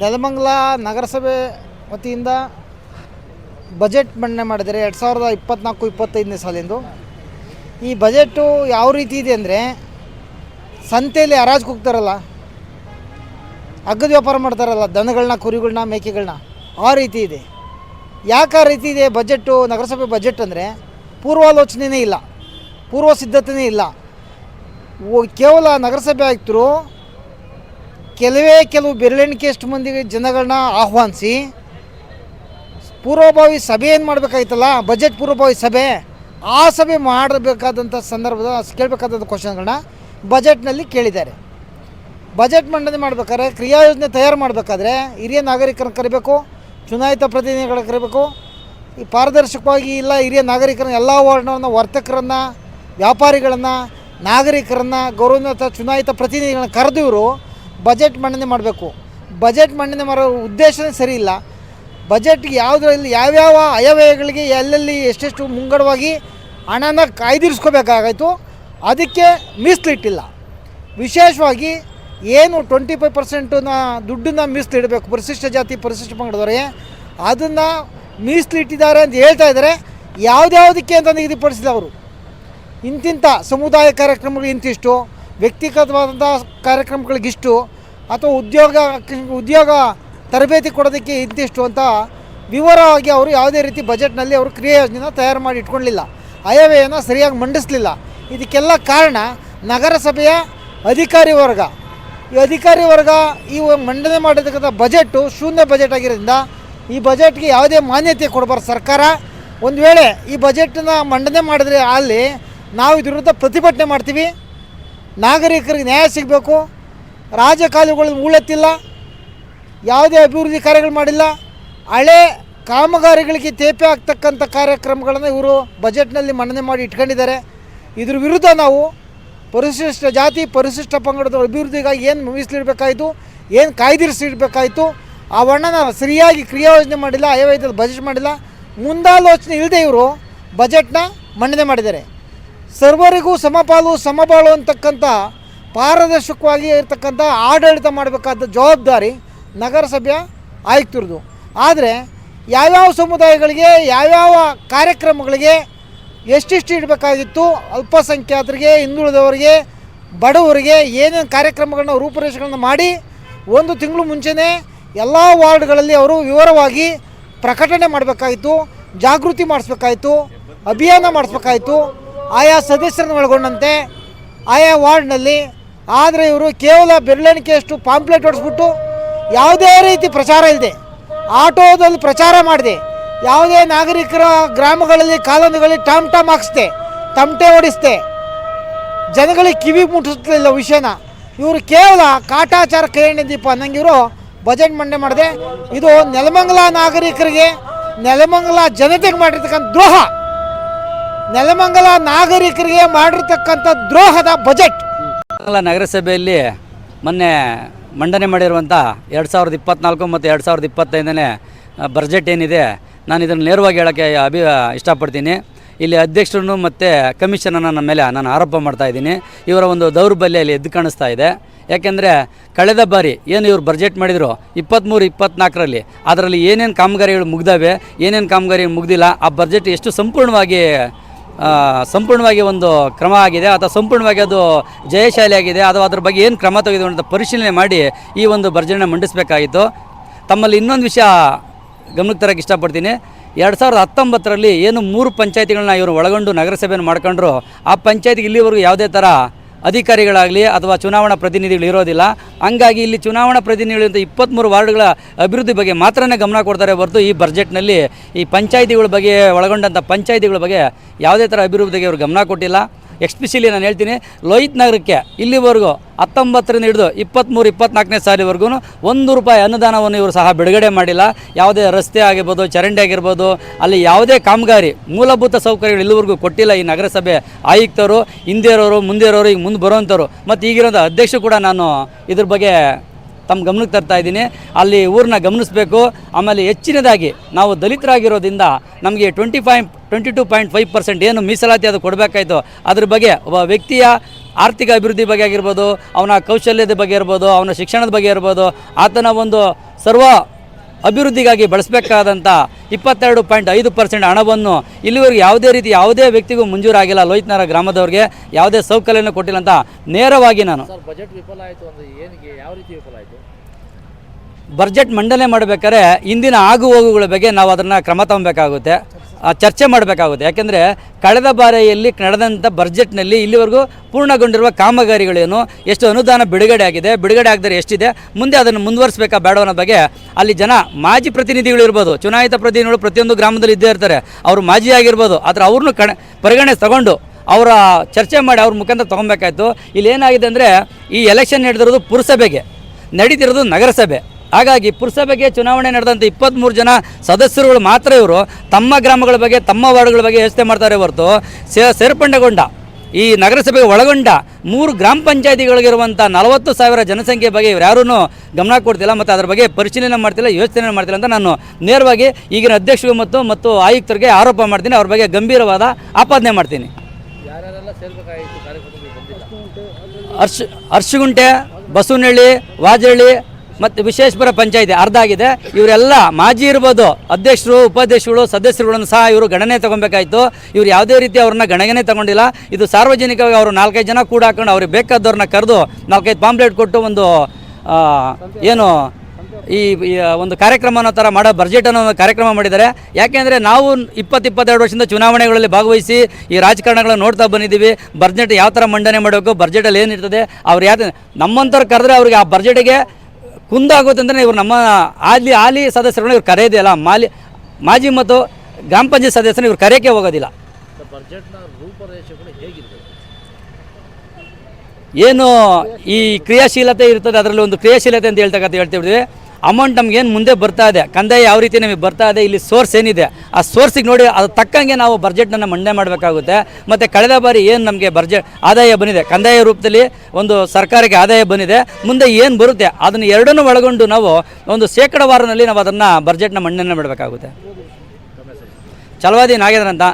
ನೆಲಮಂಗಲ ನಗರಸಭೆ ವತಿಯಿಂದ ಬಜೆಟ್ ಮಂಡನೆ ಮಾಡಿದರೆ ಎರಡು ಸಾವಿರದ ಇಪ್ಪತ್ತ್ನಾಲ್ಕು ಇಪ್ಪತ್ತೈದನೇ ಸಾಲಿಂದು. ಈ ಬಜೆಟ್ಟು ಯಾವ ರೀತಿ ಇದೆ ಅಂದರೆ ಸಂತೆಯಲ್ಲಿ ಹರಾಜು ಹೋಗ್ತಾರಲ್ಲ ಅಗ್ಗದ ವ್ಯಾಪಾರ ಮಾಡ್ತಾರಲ್ಲ ದನಗಳನ್ನ ಕುರಿಗಳನ್ನ ಮೇಕೆಗಳನ್ನ ಆ ರೀತಿ ಇದೆ. ಯಾಕೆ ಆ ರೀತಿ ಇದೆ ಬಜೆಟು, ನಗರಸಭೆ ಬಜೆಟ್ ಅಂದರೆ ಪೂರ್ವಾಲೋಚನೆಯೇ ಇಲ್ಲ ಪೂರ್ವ ಸಿದ್ಧತೆಯೇ ಇಲ್ಲ ಕೇವಲ ನಗರಸಭೆ ಆಯುಕ್ತರು ಕೆಲವೇ ಕೆಲವು ಬೆರಳೆಣಿಕೆಯಷ್ಟು ಮಂದಿಗೆ ಜನಗಳನ್ನ ಆಹ್ವಾನಿಸಿ ಪೂರ್ವಭಾವಿ ಸಭೆ ಏನು ಮಾಡಬೇಕಾಗಿತ್ತಲ್ಲ ಬಜೆಟ್ ಪೂರ್ವಭಾವಿ ಸಭೆ, ಆ ಸಭೆ ಮಾಡಬೇಕಾದಂಥ ಸಂದರ್ಭದ ಕೇಳಬೇಕಾದಂಥ ಕ್ವಶನ್ಗಳನ್ನ ಬಜೆಟ್ನಲ್ಲಿ ಕೇಳಿದ್ದಾರೆ. ಬಜೆಟ್ ಮಂಡನೆ ಮಾಡಬೇಕಾದ್ರೆ, ಕ್ರಿಯಾ ಯೋಜನೆ ತಯಾರು ಮಾಡಬೇಕಾದ್ರೆ ಹಿರಿಯ ನಾಗರಿಕರನ್ನು ಕರಿಬೇಕು, ಚುನಾಯಿತ ಪ್ರತಿನಿಧಿಗಳನ್ನ ಕರಿಬೇಕು, ಈ ಪಾರದರ್ಶಕವಾಗಿ ಇಲ್ಲ ಹಿರಿಯ ನಾಗರಿಕರನ್ನ, ಎಲ್ಲ ವರ್ಣವನ್ನು ವರ್ತಕರನ್ನು, ವ್ಯಾಪಾರಿಗಳನ್ನು, ನಾಗರಿಕರನ್ನು, ಗೌರವಾನ್ವಿತ ಚುನಾಯಿತ ಪ್ರತಿನಿಧಿಗಳನ್ನ ಕರೆದಿವರು ಬಜೆಟ್ ಮಂಡನೆ ಮಾಡಬೇಕು. ಬಜೆಟ್ ಮಂಡನೆ ಮಾಡೋ ಉದ್ದೇಶನೇ ಸರಿ ಇಲ್ಲ. ಬಜೆಟ್ಗೆ ಯಾವುದ್ರಲ್ಲಿ ಯಾವ್ಯಾವ ಅಯವ್ಯಯಗಳಿಗೆ ಎಲ್ಲೆಲ್ಲಿ ಎಷ್ಟೆಷ್ಟು ಮುಂಗಡವಾಗಿ ಹಣನ ಕಾಯ್ದಿರಿಸ್ಕೋಬೇಕಾಗಾಯಿತು. ಅದಕ್ಕೆ ಮೀಸಲಿಟ್ಟಿಲ್ಲ. ವಿಶೇಷವಾಗಿ ಏನು ಟ್ವೆಂಟಿ ಫೈವ್ ಪರ್ಸೆಂಟನ್ನ ದುಡ್ಡನ್ನ ಮೀಸಲಿಡಬೇಕು. ಪರಿಶಿಷ್ಟ ಜಾತಿ, ಪರಿಶಿಷ್ಟ ಪಂಗಡದವರಿಗೆ ಅದನ್ನು ಮೀಸಲಿಟ್ಟಿದ್ದಾರೆ ಅಂತ ಹೇಳ್ತಾ ಇದ್ದಾರೆ. ಯಾವುದ್ಯಾವುದಕ್ಕೆ ಅಂತ ನಿಗದಿಪಡಿಸಿದ ಅವರು. ಇಂತಿಂಥ ಸಮುದಾಯ ಕಾರ್ಯಕ್ರಮಗಳು ಇಂತಿಷ್ಟು ವ್ಯಕ್ತಿಗತವಾದಂಥ ಕಾರ್ಯಕ್ರಮಗಳಿಗಿಷ್ಟು ಅಥವಾ ಉದ್ಯೋಗ ಉದ್ಯೋಗ ತರಬೇತಿ ಕೊಡೋದಕ್ಕೆ ಇಂತಿಷ್ಟು ಅಂತ ವಿವರವಾಗಿ ಅವರು ಯಾವುದೇ ರೀತಿ ಬಜೆಟ್ನಲ್ಲಿ ಅವರು ಕ್ರಿಯಾ ಯೋಜನೆನ ತಯಾರು ಮಾಡಿ ಇಟ್ಕೊಳ್ಳಿಲ್ಲ ಆಯವ್ಯಯನ ಸರಿಯಾಗಿ ಮಂಡಿಸಲಿಲ್ಲ. ಇದಕ್ಕೆಲ್ಲ ಕಾರಣ ನಗರಸಭೆಯ ಅಧಿಕಾರಿ ವರ್ಗ. ಈ ಅಧಿಕಾರಿ ವರ್ಗ ಈ ಮಂಡನೆ ಮಾಡಿರ್ತಕ್ಕಂಥ ಬಜೆಟ್ಟು ಶೂನ್ಯ ಬಜೆಟ್ ಆಗಿರೋದ್ರಿಂದ ಈ ಬಜೆಟ್ಗೆ ಯಾವುದೇ ಮಾನ್ಯತೆ ಕೊಡಬಾರ್ದು ಸರ್ಕಾರ. ಒಂದು ವೇಳೆ ಈ ಬಜೆಟನ್ನ ಮಂಡನೆ ಮಾಡಿದ್ರೆ ಅಲ್ಲಿ ನಾವು ಇದ್ರ ವಿರುದ್ಧ ಪ್ರತಿಭಟನೆ ಮಾಡ್ತೀವಿ. ನಾಗರಿಕರಿಗೆ ನ್ಯಾಯ ಸಿಗಬೇಕು. ರಾಜಕಾಲುಗಳು ಉಳತ್ತಿಲ್ಲ ಯಾವುದೇ ಅಭಿವೃದ್ಧಿ ಕಾರ್ಯಗಳು ಮಾಡಿಲ್ಲ. ಹಳೆ ಕಾಮಗಾರಿಗಳಿಗೆ ತೇಪೆ ಆಗ್ತಕ್ಕಂಥ ಕಾರ್ಯಕ್ರಮಗಳನ್ನು ಇವರು ಬಜೆಟ್ನಲ್ಲಿ ಮನ್ನಣೆ ಮಾಡಿ ಇಟ್ಕೊಂಡಿದ್ದಾರೆ. ಇದ್ರ ವಿರುದ್ಧ ನಾವು ಪರಿಶಿಷ್ಟ ಜಾತಿ, ಪರಿಶಿಷ್ಟ ಪಂಗಡದ ಅಭಿವೃದ್ಧಿಗಾಗಿ ಏನು ಮೀಸಲಿಡಬೇಕಾಯಿತು ಏನು ಕಾಯ್ದಿರಿಸಿಡಬೇಕಾಯಿತು, ಆ ವರ್ಣನ ಸರಿಯಾಗಿ ಕ್ರಿಯಾಯೋಜನೆ ಮಾಡಿಲ್ಲ ಆಯವ್ಯಯದ ಬಜೆಟ್ ಮಾಡಿಲ್ಲ. ಮುಂದಾಲೋಚನೆ ಇಲ್ಲದೆ ಇವರು ಬಜೆಟ್ನ ಮನ್ನಣೆ ಮಾಡಿದ್ದಾರೆ. ಸರ್ವರಿಗೂ ಸಮಪಾಲು, ಸಮಬಾಳು ಅಂತಕ್ಕಂಥ ಪಾರದರ್ಶಕವಾಗಿ ಇರತಕ್ಕಂಥ ಆಡಳಿತ ಮಾಡಬೇಕಾದ ಜವಾಬ್ದಾರಿ ನಗರಸಭೆಯ ಆಯುಕ್ತರದು ಆದರೆ ಯಾವ್ಯಾವ ಸಮುದಾಯಗಳಿಗೆ, ಯಾವ್ಯಾವ ಕಾರ್ಯಕ್ರಮಗಳಿಗೆ ಎಷ್ಟೆಷ್ಟು ಇಡಬೇಕಾಗಿತ್ತು, ಅಲ್ಪಸಂಖ್ಯಾತರಿಗೆ, ಹಿಂದುಳಿದವರಿಗೆ, ಬಡವರಿಗೆ ಏನೇನು ಕಾರ್ಯಕ್ರಮಗಳನ್ನ, ರೂಪುರೇಷೆಗಳನ್ನ ಮಾಡಿ ಒಂದು ತಿಂಗಳು ಮುಂಚೆನೇ ಎಲ್ಲ ವಾರ್ಡ್ಗಳಲ್ಲಿ ಅವರು ವಿವರವಾಗಿ ಪ್ರಕಟಣೆ ಮಾಡಬೇಕಾಯಿತು ಜಾಗೃತಿ ಮಾಡಿಸ್ಬೇಕಾಯಿತು ಅಭಿಯಾನ ಮಾಡಿಸ್ಬೇಕಾಯಿತು ಆಯಾ ಸದಸ್ಯರನ್ನು ಒಳಗೊಂಡಂತೆ ಆಯಾ ವಾರ್ಡ್ನಲ್ಲಿ ಆದರೆ ಇವರು ಕೇವಲ ಬೆರಳೆಣಿಕೆಯಷ್ಟು ಪಾಂಪ್ಲೆಟ್ ಹೊಡೆಸ್ಬಿಟ್ಟು ಯಾವುದೇ ರೀತಿ ಪ್ರಚಾರ ಇಲ್ಲದೆ ಆಟೋದಲ್ಲಿ ಪ್ರಚಾರ ಮಾಡಿದೆ. ಯಾವುದೇ ನಾಗರಿಕರ ಗ್ರಾಮಗಳಲ್ಲಿ, ಕಾಲೋನಿಗಳಲ್ಲಿ ಟಾಮ್ ಟಾಮ್ ಹಾಕಿಸ್ದೆ, ತಮಟೆ ಹೊಡಿಸ್ದೆ. ಜನಗಳಿಗೆ ಕಿವಿ ಮುಟ್ಟಿಸ್ಲಿಲ್ಲ ವಿಷಯನ. ಇವರು ಕೇವಲ ಕಾಟಾಚಾರ ಕೈಯಣ್ಣೆ ದೀಪ ಅನ್ನಂಗೆ ಇವರು ಬಜೆಟ್ ಮಂಡನೆ ಮಾಡಿದೆ. ಇದು ನೆಲಮಂಗಲ ನಾಗರಿಕರಿಗೆ, ನೆಲಮಂಗಲ ಜನತೆಗೆ ಮಾಡಿರ್ತಕ್ಕಂಥ ದ್ರೋಹ. ನೆಲಮಂಗಲ ನಾಗರಿಕರಿಗೆ ಮಾಡಿರ್ತಕ್ಕಂಥ ದ್ರೋಹದ ಬಜೆಟ್ ನಗರಸಭೆಯಲ್ಲಿ ಮೊನ್ನೆ ಮಂಡನೆ ಮಾಡಿರುವಂಥ ಎರಡು ಸಾವಿರದ ಇಪ್ಪತ್ನಾಲ್ಕು ಮತ್ತು ಎರಡು ಸಾವಿರದ ಇಪ್ಪತ್ತೈದನೇ ಬಜೆಟ್ ಏನಿದೆ, ನಾನು ಇದನ್ನು ನೇರವಾಗಿ ಹೇಳೋಕ್ಕೆ ಅಭಿ, ಇಷ್ಟಪಡ್ತೀನಿ. ಇಲ್ಲಿ ಅಧ್ಯಕ್ಷರನ್ನು ಮತ್ತು ಕಮಿಷನನ್ನು ನನ್ನ ಮೇಲೆ ನಾನು ಆರೋಪ ಮಾಡ್ತಾ ಇದ್ದೀನಿ. ಇವರ ಒಂದು ದೌರ್ಬಲ್ಯ ಇಲ್ಲಿ ಎದ್ದು ಕಾಣಿಸ್ತಾ ಇದೆ. ಯಾಕೆಂದರೆ ಕಳೆದ ಬಾರಿ ಏನು ಇವರು ಬಜೆಟ್ ಮಾಡಿದರು, ಇಪ್ಪತ್ತ್ಮೂರು ಇಪ್ಪತ್ನಾಲ್ಕರಲ್ಲಿ ಅದರಲ್ಲಿ ಏನೇನು ಕಾಮಗಾರಿಗಳು ಮುಗ್ದವೆ, ಏನೇನು ಕಾಮಗಾರಿ ಮುಗ್ದಿಲ್ಲ, ಆ ಬಜೆಟ್ ಎಷ್ಟು ಸಂಪೂರ್ಣವಾಗಿ ಸಂಪೂರ್ಣವಾಗಿ ಒಂದು ಕ್ರಮ ಆಗಿದೆ. ಅಥವಾ ಸಂಪೂರ್ಣವಾಗಿ ಅದು ಜಯಶಾಲಿಯಾಗಿದೆ. ಅಥವಾ ಅದ್ರ ಬಗ್ಗೆ ಏನು ಕ್ರಮ ತೆಗೆದು ಅಂತ ಪರಿಶೀಲನೆ ಮಾಡಿ ಈ ಒಂದು ಭರ್ಜನೆ ಮಂಡಿಸಬೇಕಾಗಿತ್ತು. ತಮ್ಮಲ್ಲಿ ಇನ್ನೊಂದು ವಿಷಯ ಗಮನಕ್ಕೆ ತರಕ್ಕೆ ಇಷ್ಟಪಡ್ತೀನಿ. ಎರಡು ಸಾವಿರದ ಹತ್ತೊಂಬತ್ತರಲ್ಲಿ ಏನು ಮೂರು ಪಂಚಾಯತಿಗಳನ್ನ ಇವರು ಒಳಗೊಂಡು ನಗರಸಭೆಯನ್ನು ಮಾಡ್ಕೊಂಡ್ರು, ಆ ಪಂಚಾಯತಿಗೆ ಇಲ್ಲಿವರೆಗೂ ಯಾವುದೇ ಥರ ಅಧಿಕಾರಿಗಳಾಗಲಿ ಅಥವಾ ಚುನಾವಣಾ ಪ್ರತಿನಿಧಿಗಳು ಇರೋದಿಲ್ಲ. ಹಂಗಾಗಿ ಇಲ್ಲಿ ಚುನಾವಣಾ ಪ್ರತಿನಿಧಿಗಳು ಅಂತ ಇಪ್ಪತ್ತ್ಮೂರು ವಾರ್ಡ್ಗಳ ಅಭಿವೃದ್ಧಿ ಬಗ್ಗೆ ಮಾತ್ರನೇ ಗಮನ ಕೊಡ್ತಾರೆ ಹೊರತು ಈ ಬಜೆಟ್ನಲ್ಲಿ ಈ ಪಂಚಾಯಿತಿಗಳ ಬಗ್ಗೆ ಒಳಗೊಂಡಂಥ ಪಂಚಾಯಿತಿಗಳ ಬಗ್ಗೆ ಯಾವುದೇ ಥರ ಅಭಿವೃದ್ಧಿಗೆ ಅವರು ಗಮನ ಕೊಟ್ಟಿಲ್ಲ. ಎಕ್ಸ್ಪೆಷಲಿ ನಾನು ಹೇಳ್ತೀನಿ, ಲೋಹಿತ್ ನಗರಕ್ಕೆ ಇಲ್ಲಿವರೆಗೂ ಹತ್ತೊಂಬತ್ತರಿಂದ ಹಿಡಿದು ಇಪ್ಪತ್ತ್ಮೂರು ಇಪ್ಪತ್ನಾಲ್ಕನೇ ಸಾಲಿವರೆಗೂ ಒಂದು ರೂಪಾಯಿ ಅನುದಾನವನ್ನು ಇವರು ಸಹ ಬಿಡುಗಡೆ ಮಾಡಿಲ್ಲ. ಯಾವುದೇ ರಸ್ತೆ ಆಗಿರ್ಬೋದು, ಚರಂಡಿ ಆಗಿರ್ಬೋದು, ಅಲ್ಲಿ ಯಾವುದೇ ಕಾಮಗಾರಿ, ಮೂಲಭೂತ ಸೌಕರ್ಯಗಳು ಇಲ್ಲಿವರೆಗೂ ಕೊಟ್ಟಿಲ್ಲ ಈ ನಗರಸಭೆ ಆಯುಕ್ತರು. ಹಿಂದೆ ಇರೋರು, ಮುಂದೆ ಇರೋರು, ಈಗ ಮುಂದೆ ಬರೋವಂಥವ್ರು. ಮತ್ತು ಈಗಿರೋದು ಅಧ್ಯಕ್ಷರು ಕೂಡ ನಾನು ಇದ್ರ ಬಗ್ಗೆ ತಮ್ಮ ಗಮನಕ್ಕೆ ತರ್ತಾ ಇದ್ದೀನಿ. ಅಲ್ಲಿ ಊರನ್ನ ಗಮನಿಸಬೇಕು. ಆಮೇಲೆ ಹೆಚ್ಚಿನದಾಗಿ ನಾವು ದಲಿತರಾಗಿರೋದ್ರಿಂದ ನಮಗೆ twenty five twenty two point five percent ಏನು ಮೀಸಲಾತಿ ಅದು ಕೊಡಬೇಕಾಯ್ತು. ಅದ್ರ ಬಗ್ಗೆ ಒಬ್ಬ ವ್ಯಕ್ತಿಯ ಆರ್ಥಿಕ ಅಭಿವೃದ್ಧಿ ಬಗ್ಗೆ ಆಗಿರ್ಬೋದು ಅವನ ಕೌಶಲ್ಯದ ಬಗ್ಗೆ ಇರ್ಬೋದು ಅವನ ಶಿಕ್ಷಣದ ಬಗ್ಗೆ ಇರ್ಬೋದು ಆತನ ಒಂದು ಸರ್ವ ಅಭಿವೃದ್ಧಿಗಾಗಿ ಬಳಸಬೇಕಾದಂಥ ಇಪ್ಪತ್ತೆರಡು ಪಾಯಿಂಟ್ ಐದು ಪರ್ಸೆಂಟ್ ಹಣವನ್ನು ಇಲ್ಲಿವರೆಗೆ ಯಾವುದೇ ರೀತಿ ಯಾವುದೇ ವ್ಯಕ್ತಿಗೂ ಮಂಜೂರಾಗಿಲ್ಲ ಲೋಹಿತ್ನಗರ ಗ್ರಾಮದವ್ರಿಗೆ. ಯಾವುದೇ ಸೌಕರ್ಯನೂ ಕೊಟ್ಟಿಲ್ಲ ಅಂತ ನೇರವಾಗಿ ನಾನು. ಬಜೆಟ್ ವಿಫಲ ಆಯಿತು ಅಂದರೆ ಏನಿಗೆ ಯಾವ ರೀತಿ ವಿಫಲ ಆಯಿತು? ಬಜೆಟ್ ಮಂಡನೆ ಮಾಡಬೇಕಾದ್ರೆ ಇಂದಿನ ಆಗು ಹೋಗುಗಳ ಬಗ್ಗೆ ನಾವು ಅದನ್ನು ಕ್ರಮ ತಗೊಬೇಕಾಗುತ್ತೆ. ಚರ್ಚೆ ಮಾಡಬೇಕಾಗುತ್ತೆ. ಯಾಕೆಂದರೆ ಕಳೆದ ಬಾರಿಯಲ್ಲಿ ನಡೆದಂಥ ಬಜೆಟ್ನಲ್ಲಿ ಇಲ್ಲಿವರೆಗೂ ಪೂರ್ಣಗೊಂಡಿರುವ ಕಾಮಗಾರಿಗಳೇನು, ಎಷ್ಟು ಅನುದಾನ ಬಿಡುಗಡೆ ಆಗಿದೆ, ಬಿಡುಗಡೆ ಆಗದರೆ ಎಷ್ಟಿದೆ, ಮುಂದೆ ಅದನ್ನು ಮುಂದುವರಿಸಬೇಕಾ ಬೇಡ ಅನ್ನೋ ಬಗ್ಗೆ ಅಲ್ಲಿ ಜನ ಮಾಜಿ ಪ್ರತಿನಿಧಿಗಳು ಇರ್ಬೋದು, ಚುನಾಯಿತ ಪ್ರತಿನಿಧಿಗಳು ಪ್ರತಿಯೊಂದು ಗ್ರಾಮದಲ್ಲಿ ಇದ್ದೇ ಇರ್ತಾರೆ, ಅವರು ಮಾಜಿ ಆಗಿರ್ಬೋದು, ಆದರೆ ಅವ್ರನ್ನೂ ಕಣ, ಪರಿಗಣೆ ತಗೊಂಡು ಅವರ ಚರ್ಚೆ ಮಾಡಿ ಅವ್ರ ಮುಖಾಂತರ ತೊಗೊಬೇಕಾಯ್ತು. ಇಲ್ಲಿ ಏನಾಗಿದೆ ಅಂದರೆ ಈ ಎಲೆಕ್ಷನ್ ನಡೆದಿರೋದು ಪುರಸಭೆಗೆ, ನಡೀತಿರೋದು ನಗರಸಭೆ. ಹಾಗಾಗಿ ಪುರಸಭೆಗೆ ಚುನಾವಣೆ ನಡೆದಂಥ ಇಪ್ಪತ್ತ್ಮೂರು ಜನ ಸದಸ್ಯರುಗಳು ಮಾತ್ರ ಇವರು. ತಮ್ಮ ಗ್ರಾಮಗಳ ಬಗ್ಗೆ ತಮ್ಮ ವಾರ್ಡ್ಗಳ ಬಗ್ಗೆ ಯೋಚನೆ ಮಾಡ್ತಾರೆ ಹೊರತು ಸೇ ಸೇರ್ಪಡೆಗೊಂಡ ಈ ನಗರಸಭೆಗೆ ಒಳಗೊಂಡ ಮೂರು ಗ್ರಾಮ ಪಂಚಾಯತಿಗಳಿಗಿರುವಂಥ ನಲವತ್ತು ಸಾವಿರ ಜನಸಂಖ್ಯೆ ಬಗ್ಗೆ ಇವ್ರು ಯಾರೂ ಗಮನ ಕೊಡ್ತಿಲ್ಲ ಮತ್ತು ಅದರ ಬಗ್ಗೆ ಪರಿಶೀಲನೆ ಮಾಡ್ತಿಲ್ಲ ಯೋಚನೆ ಮಾಡ್ತಿಲ್ಲ ಅಂತ ನಾನು ನೇರವಾಗಿ ಈಗಿನ ಅಧ್ಯಕ್ಷರು ಮತ್ತು ಮತ್ತು ಆಯುಕ್ತರಿಗೆ ಆರೋಪ ಮಾಡ್ತೀನಿ ಅವ್ರ ಬಗ್ಗೆ ಗಂಭೀರವಾದ ಆಪಾದನೆ ಮಾಡ್ತೀನಿ. ಹರ್ಷ ಹರ್ಷಗುಂಟೆ ಬಸವನಹಳ್ಳಿ ವಾಜಹಳ್ಳಿ ಮತ್ತು ವಿಶ್ವೇಶ್ವರ ಪಂಚಾಯಿತಿ ಅರ್ಧ ಆಗಿದೆ. ಇವರೆಲ್ಲ ಮಾಜಿ ಇರ್ಬೋದು, ಅಧ್ಯಕ್ಷರು, ಉಪಾಧ್ಯಕ್ಷರು, ಸದಸ್ಯರುಗಳನ್ನು ಸಹ ಇವರು ಗಣನೆ ತಗೊಬೇಕಾಯಿತು ಇವರು ಯಾವುದೇ ರೀತಿ ಅವ್ರನ್ನ ಗಣನೆ ತಗೊಂಡಿಲ್ಲ. ಇದು ಸಾರ್ವಜನಿಕವಾಗಿ ಅವರು ನಾಲ್ಕೈದು ಜನ ಕೂಡ ಹಾಕೊಂಡು ಅವ್ರಿಗೆ ಬೇಕಾದವ್ರನ್ನ ಕರೆದು ನಾಲ್ಕೈದು ಪಾಂಪ್ಲೆಟ್ ಕೊಟ್ಟು ಒಂದು ಏನು, ಈ ಒಂದು ಕಾರ್ಯಕ್ರಮ ಅನ್ನೋ ಥರ ಮಾಡೋ ಬಜೆಟ್ ಅನ್ನೋ ಕಾರ್ಯಕ್ರಮ ಮಾಡಿದ್ದಾರೆ. ಯಾಕೆಂದರೆ ನಾವು ಇಪ್ಪತ್ತು ಇಪ್ಪತ್ತೆರಡು ವರ್ಷದಿಂದ ಚುನಾವಣೆಗಳಲ್ಲಿ ಭಾಗವಹಿಸಿ ಈ ರಾಜಕಾರಣಗಳನ್ನು ನೋಡ್ತಾ ಬಂದಿದ್ದೀವಿ. ಬಜೆಟ್ ಯಾವ ಥರ ಮಂಡನೆ ಮಾಡಬೇಕು ಬಜೆಟಲ್ಲಿ ಏನಿರ್ತದೆ, ಅವ್ರು ಯಾವ ನಮ್ಮಂಥವ್ರು ಕರೆದ್ರೆ ಅವ್ರಿಗೆ ಆ ಬಜೆಟ್ಗೆ ಕುಂದಾಗುತ್ತೆ ಅಂದರೆ ಇವರು ನಮ್ಮ ಆಲಿ ಆಲಿ ಸದಸ್ಯರನ್ನ ಇವ್ರು ಕರೆಯೋದೇ ಇಲ್ಲ. ಮಾಲಿ ಮಾಜಿ ಮತ್ತು ಗ್ರಾಮ ಪಂಚಾಯತ್ ಸದಸ್ಯರನ್ನ ಇವ್ರು ಕರೆಯೋಕ್ಕೆ ಹೋಗೋದಿಲ್ಲ. ಏನು ಈ ಕ್ರಿಯಾಶೀಲತೆ ಇರ್ತದೆ ಅದರಲ್ಲಿ ಒಂದು ಕ್ರಿಯಾಶೀಲತೆ ಅಂತ ಹೇಳ್ತಕ್ಕಂಥ ಹೇಳ್ತಿದ್ವಿ ಅಮೌಂಟ್ ನಮ್ಗೆ ಏನು ಮುಂದೆ ಬರ್ತಾ ಇದೆ? ಕಂದಾಯ ಯಾವ ರೀತಿ ನಮಗೆ ಬರ್ತಾ ಇದೆ? ಇಲ್ಲಿ ಸೋರ್ಸ್ ಏನಿದೆ? ಆ ಸೋರ್ಸಿಗೆ ನೋಡಿ ಅದು ತಕ್ಕಂಗೆ ನಾವು ಬಜೆಟ್ನ ಮಂಡನೆ ಮಾಡಬೇಕಾಗುತ್ತೆ. ಮತ್ತು ಕಳೆದ ಬಾರಿ ಏನು ನಮಗೆ ಬಜೆಟ್ ಆದಾಯ ಬಂದಿದೆ? ಕಂದಾಯ ರೂಪದಲ್ಲಿ ಒಂದು ಸರ್ಕಾರಕ್ಕೆ ಆದಾಯ ಬಂದಿದೆ. ಮುಂದೆ ಏನು ಬರುತ್ತೆ? ಅದನ್ನು ಎರಡನ್ನೂ ಒಳಗೊಂಡು ನಾವು ಒಂದು ಶೇಕಡವಾರನಲ್ಲಿ ನಾವು ಅದನ್ನು ಬಜೆಟ್ನ ಮಂಡನೆ ಮಾಡಬೇಕಾಗುತ್ತೆ. ಛಲವಾದಿ ನಾಗೇಂದ್ರ ಅಂತ.